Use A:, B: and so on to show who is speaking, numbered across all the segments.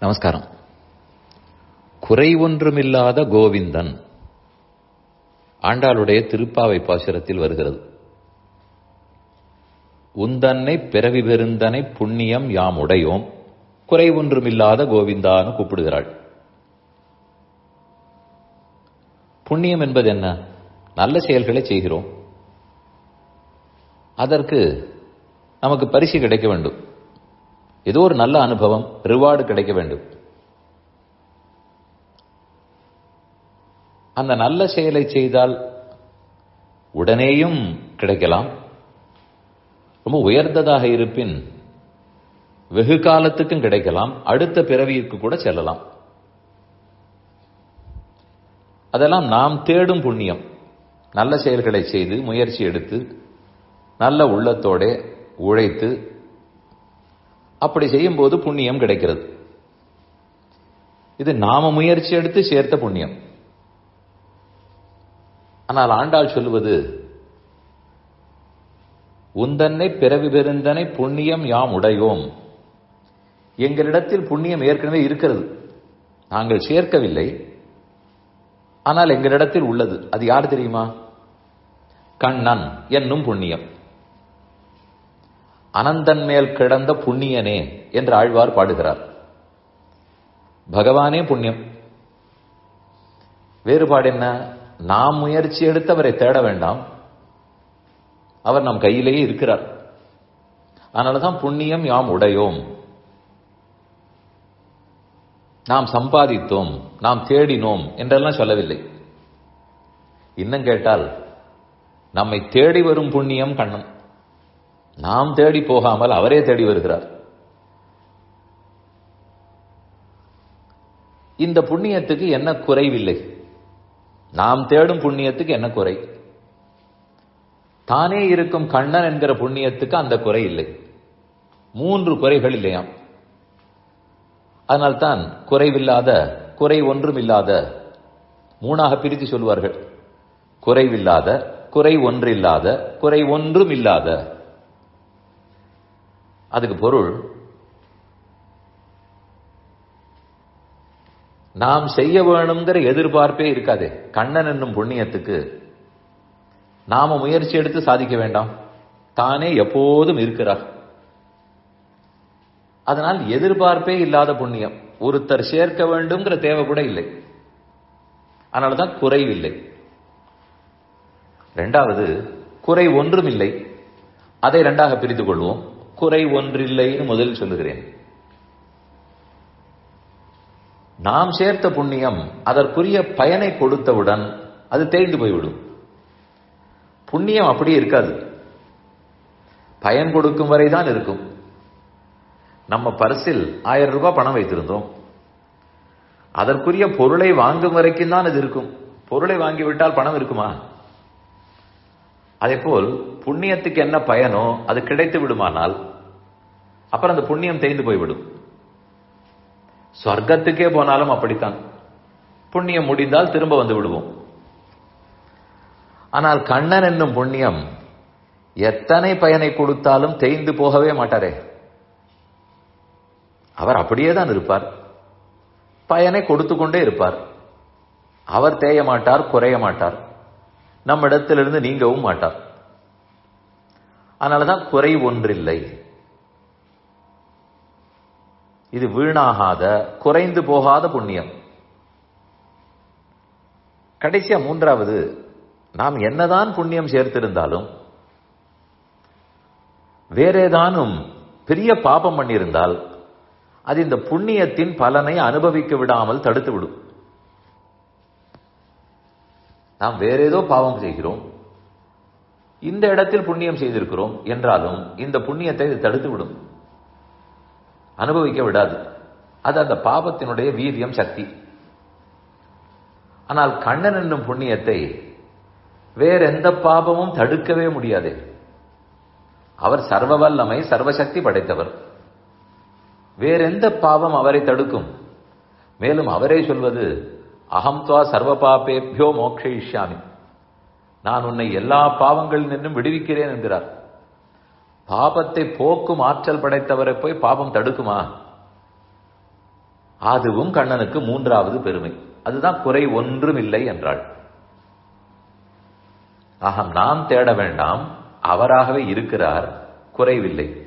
A: நமஸ்காரம். குறை ஒன்றுமில்லாத கோவிந்தன் ஆண்டாளுடைய திருப்பாவை பாசுரத்தில் வருகிறது. உந்தன்னை பிறவி பெருந்தனை புண்ணியம் யாம் உடையோம் குறை ஒன்றுமில்லாத கோவிந்தான்னு கூப்பிடுகிறாள். புண்ணியம் என்பது என்ன? நல்ல செயல்களை செய்கிறோம். அதற்கு நமக்கு பரிசு கிடைக்க வேண்டும். ஏதோ ஒரு நல்ல அனுபவம் ரிவார்டு கிடைக்க வேண்டும். அந்த நல்ல செயலை செய்தால் உடனேயும் கிடைக்கலாம். ரொம்ப உயர்ந்ததாக இருப்பின் வெகு காலத்துக்கும் கிடைக்கலாம். அடுத்த பிறவியிற்கு கூட செல்லலாம். அதெல்லாம் நாம் தேடும் புண்ணியம். நல்ல செயல்களை செய்து முயற்சி எடுத்து நல்ல உள்ளத்தோட உழைத்து அப்படி செய்யும்போது புண்ணியம் கிடைக்கிறது. இது நாம முயற்சி எடுத்து சேர்த்த புண்ணியம். ஆனால் ஆண்டாள் சொல்லுவது உந்தன்னை பிறவி பெருந்தனை புண்ணியம் யாம் உடையோம். எங்களிடத்தில் புண்ணியம் ஏற்கனவே இருக்கிறது. நாங்கள் சேர்க்கவில்லை. ஆனால் எங்களிடத்தில் உள்ளது. அது யார் தெரியுமா? கண்ணன் என்னும் புண்ணியம். அனந்தன் மேல் கிடந்த புண்ணியனே என்று ஆழ்வார் பாடுகிறார். பகவானே புண்ணியம். வேறுபாடு என்ன நாம் முயற்சி எடுத்து அவரை தேட வேண்டாம். அவர் நம் கையிலேயே இருக்கிறார். அதனாலதான் புண்ணியம் யாம் உடையோம். நாம் சம்பாதித்தோம் நாம் தேடினோம் என்றெல்லாம் சொல்லவில்லை. இன்னும் கேட்டால் நம்மை தேடி வரும் புண்ணியம் கண்ணன். நாம் தேடி போகாமல் அவரே தேடி வருகிறார். இந்த புண்ணியத்துக்கு என்ன குறைவில்லை? நாம் தேடும் புண்ணியத்துக்கு என்ன குறை? தானே இருக்கும் கண்ணன் என்கிற புண்ணியத்துக்கு அந்த குறை இல்லை. மூன்று குறைகள் இல்லையாம். அதனால்தான் குறைவில்லாத குறை ஒன்றும் இல்லாத மூணாக பிரித்து சொல்வார்கள். குறைவில்லாத குறை ஒன்றில்லாத குறை ஒன்றும் இல்லாத அதுக்கு பொருள் நாம் செய்ய வேணுங்கிற எதிர்பார்ப்பே இருக்காது. கண்ணன் என்னும் புண்ணியத்துக்கு நாம முயற்சி எடுத்து சாதிக்க வேண்டாம். தானே எப்போதும் இருக்கிறார். அதனால் எதிர்பார்ப்பே இல்லாத புண்ணியம். ஒருத்தர் சேர்க்க வேண்டும்ங்கிற தேவை கூட இல்லை. அதனாலதான் குறைவில்லை ரெண்டாவது குறை ஒன்றும் இல்லை. அதை ரெண்டாக பிரித்துக் கொள்வோம். குறை ஒன்றில்லைன்னு முதலில் சொல்லுகிறேன். நாம் சேர்த்த புண்ணியம் அதற்குரிய பயனை கொடுத்தவுடன் அது தேய்ந்து போய்விடும். புண்ணியம் அப்படியே இருக்காது. பயன் கொடுக்கும் வரை தான் இருக்கும். நம்ம பரிசில் ஆயிரம் ரூபாய் பணம் வைத்திருந்தோம். அதற்குரிய பொருளை வாங்கும் வரைக்கும் தான் இது இருக்கும். பொருளை வாங்கிவிட்டால் பணம் இருக்குமா? அதே போல் புண்ணியத்துக்கு என்ன பயனோ அது கிடைத்து விடுமானால் அப்புறம் அந்த புண்ணியம் தேய்ந்து போய்விடும். சொர்க்கத்துக்கே போனாலும் அப்படித்தான். புண்ணியம் முடிந்தால் திரும்ப வந்து விடுவோம். ஆனால் கண்ணன் என்னும் புண்ணியம் எத்தனை பயனை கொடுத்தாலும் தேய்ந்து போகவே மாட்டாரே. அவர் அப்படியே தான் இருப்பார். பயனை கொடுத்து கொண்டே இருப்பார். அவர் தேய மாட்டார் குறைய மாட்டார். நம்மிடத்திலிருந்து நீங்கவும் மாட்டார். அதனாலதான் குறை ஒன்றில்லை. இது வீணாகாத குறைந்து போகாத புண்ணியம். கடைசியா மூன்றாவது நாம் என்னதான் புண்ணியம் சேர்த்திருந்தாலும் வேறேதானும் பெரிய பாபம் பண்ணியிருந்தால் அது இந்த புண்ணியத்தின் பலனை அனுபவிக்க விடாமல் தடுத்து விடும். நாம் வேற ஏதோ பாவம் செய்கிறோம் இந்த இடத்தில் புண்ணியம் செய்திருக்கிறோம் என்றாலும் இந்த புண்ணியத்தை இது தடுத்து விடும். அனுபவிக்க விடாது. அது அந்த பாபத்தினுடைய வீரியம் சக்தி. ஆனால் கண்ணன் என்னும் புண்ணியத்தை வேற எந்த பாபமும் தடுக்கவே முடியாது. அவர் சர்வ வல்லமை சர்வசக்தி படைத்தவர். வேறெந்த பாவம் அவரை தடுக்கும்? மேலும் அவரே சொல்வது அகம் துவா சர்வ பாபேபியோ மோக்ஷயிஷ்யாமி. நான் உன்னை எல்லா பாவங்களில் நின்றும் விடுவிக்கிறேன் என்கிறார். பாபத்தை போக்கும் ஆற்றல் படைத்தவரை போய் பாபம் தடுக்குமா? அதுவும் கண்ணனுக்கு மூன்றாவது பெருமை. அதுதான் குறை ஒன்றும் இல்லை என்றாள். ஆகம் நாம் தேட வேண்டாம். அவராகவே இருக்கிறார். குறைவில்லை.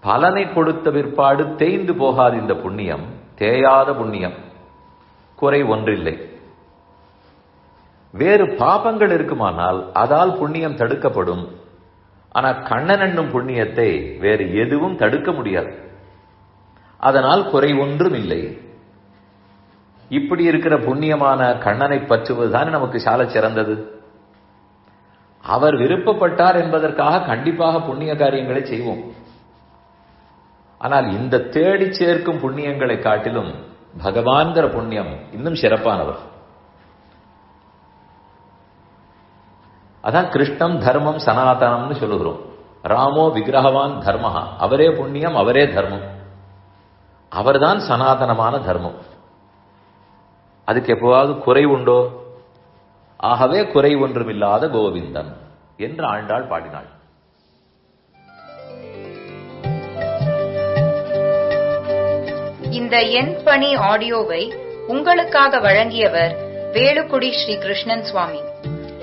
A: பலனை கொடுத்த பிற்பாடு தேய்ந்து போகாது இந்த புண்ணியம். தேயாத புண்ணியம். குறை ஒன்றில்லை. வேறு பாபங்கள் இருக்குமானால் அதால் புண்ணியம் தடுக்கப்படும். ஆனா கண்ணன் என்னும் புண்ணியத்தை வேறு எதுவும் தடுக்க முடியாது. அதனால் குறை ஒன்றும் இல்லை. இப்படி இருக்கிற புண்ணியமான கண்ணனை பற்றுவதுதான் நமக்கு சால சிறந்தது? அவர் விருப்பப்பட்டார் என்பதற்காக கண்டிப்பாக புண்ணிய காரியங்களை செய்வோம். ஆனால் இந்த தேடி சேர்க்கும் புண்ணியங்களை காட்டிலும் பகவான்கிற புண்ணியம் இன்னும் சிறப்பானவர். அதான் கிருஷ்ணம் தர்மம் சனாதனம்னு சொல்லுகிறோம். ராமோ விக்கிரகவான் தர்மஹா. அவரே புண்ணியம் அவரே தர்மம். அவர்தான் சனாதனமான தர்மம். அதுக்கு எப்போவாவது குறை உண்டோ? ஆகவே குறை ஒன்றுமில்லாத கோவிந்தன் என்று ஆண்டாள் பாடினாள்.
B: இந்த என் பணி ஆடியோவை உங்களுக்காக வழங்கியவர் வேலுக்குடி ஸ்ரீ கிருஷ்ணன் சுவாமி.